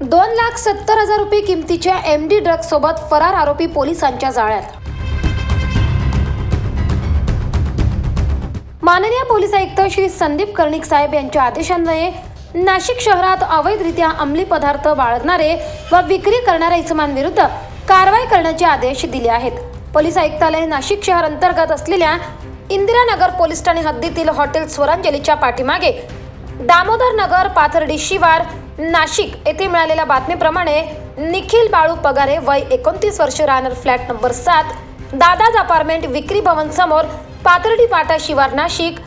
दोन लाख सत्तर हजार रुपये किमतीच्या एम डी ड्रग्ज सोबत फरार आरोपी पोलिसांच्या जाळ्यात. माननीय पोलीस आयुक्त श्री संदीप कर्णिक साहेब यांच्या आदेशान्वये नाशिक शहरात अवैधरित्या अंमली पदार्थ बाळगणारे व विक्री करणाऱ्या इसमांविरुद्ध कारवाई करण्याचे आदेश दिले आहेत. पोलीस आयुक्तालय नाशिक शहर अंतर्गत असलेल्या इंदिरानगर पोलीस ठाणे हद्दीतील हॉटेल स्वरांजलीच्या पाठीमागे दामोदर नगर पाथर्डी शिवार नाशिक येथे मिळालेल्या बातमीप्रमाणे निखिल बाळू पगारे वय एकोणतीस वर्ष राहणार फ्लॅट नंबर सात दादाज अपार्टमेंट विक्री भवन समोर पाथर्डी पाटा शिवार नाशिक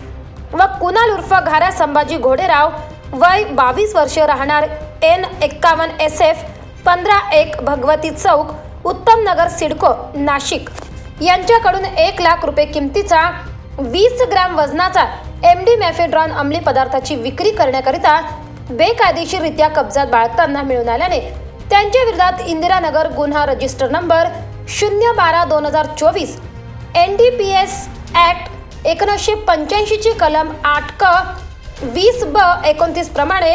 व कुणाल उर्फ घारा संभाजी घोडेराव वय बावीस वर्ष राहणार एन एक्कावन्न एस एफ पंधरा एक भगवती चौक उत्तम नगर सिडको नाशिक. यांच्याकडून एक लाख रुपये किमतीचा वीस ग्रॅम वजनाचा एम डी मॅफेड्रॉन अंमली पदार्थाची विक्री करण्याकरिता बेकायदेशीररित्या कब्जात बाळगताना मिळून आल्याने त्यांच्या विरोधात इंदिरानगर गुन्हा रजिस्टर नंबर शून्य बारा दोन हजार चोवीस N D P S act एकोणीसशे पंच्याऐंशीची कलम आठ क वीस ब एकोणतीस प्रमाणे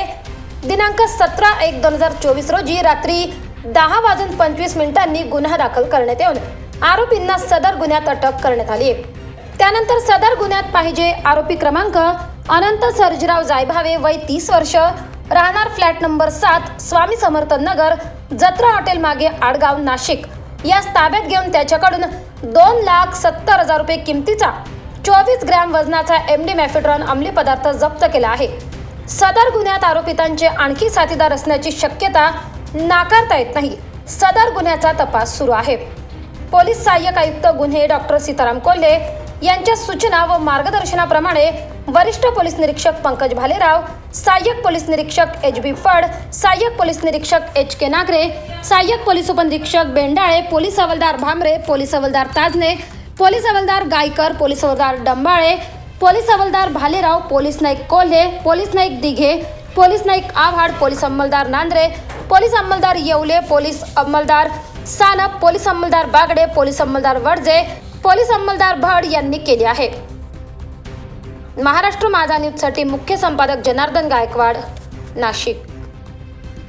दिनांक सतरा एक दोन हजार चोवीस रोजी रात्री दहा वाजून पंचवीस मिनिटांनी गुन्हा दाखल करण्यात येऊन आरोपींना सदर गुन्ह्यात अटक करण्यात आली. त्यानंतर सदर गुन्ह्यात पाहिजे आरोपी क्रमांक अनंत सर्जराव जायभावे वय तीस वर्ष राहणार फ्लॅट नंबर सात स्वामी समर्थन नगर जत्रा हॉटेल मागे आडगाव नाशिक. यास ताब्यात घेऊन त्याच्याकडून दोन लाख सत्तर हजार रुपये किमतीचा चोवीस ग्रॅम वजनाचा एम डी मॅफेड्रॉन अंमली पदार्थ जप्त केला आहे. सदर गुन्ह्यात आरोपितांचे आणखी साथीदार असण्याची शक्यता नाकारता येत नाही. सदर गुन्ह्याचा तपास सुरू आहे. पोलीस सहाय्यक आयुक्त गुन्हे डॉक्टर सीताराम कोल्हे यांच्या सूचना व मार्गदर्शनाप्रमाणे वरिष्ठ पोलीस निरीक्षक पंकज भालेराव सहाय्यक पोलीस निरीक्षक एच बी फड सहाय्यक पोलीस निरीक्षक एच के नागरे सहाय्यक पोलीस उपनिरीक्षक बेंडाळे पोलीस हवालदार भामरे पोलीस हवालदार ताजने पोलीस हवालदार गायकर पोलीस हवालदार डंबाळे पोलीस हवालदार भालेराव पोलीस नाईक कोल्हे पोलीस नाईक दिघे पोलीस नाईक आव्हाड पोलीस अंमलदार नांद्रे पोलीस अंमलदार येवले पोलीस अंमलदार सानप पोलीस अंमलदार बागडे पोलीस अंमलदार वडजे पोलीस अंमलदार भड यांनी केली आहे. महाराष्ट्र माझा न्यूजसाठी मुख्य संपादक जनार्दन गायकवाड नाशिक.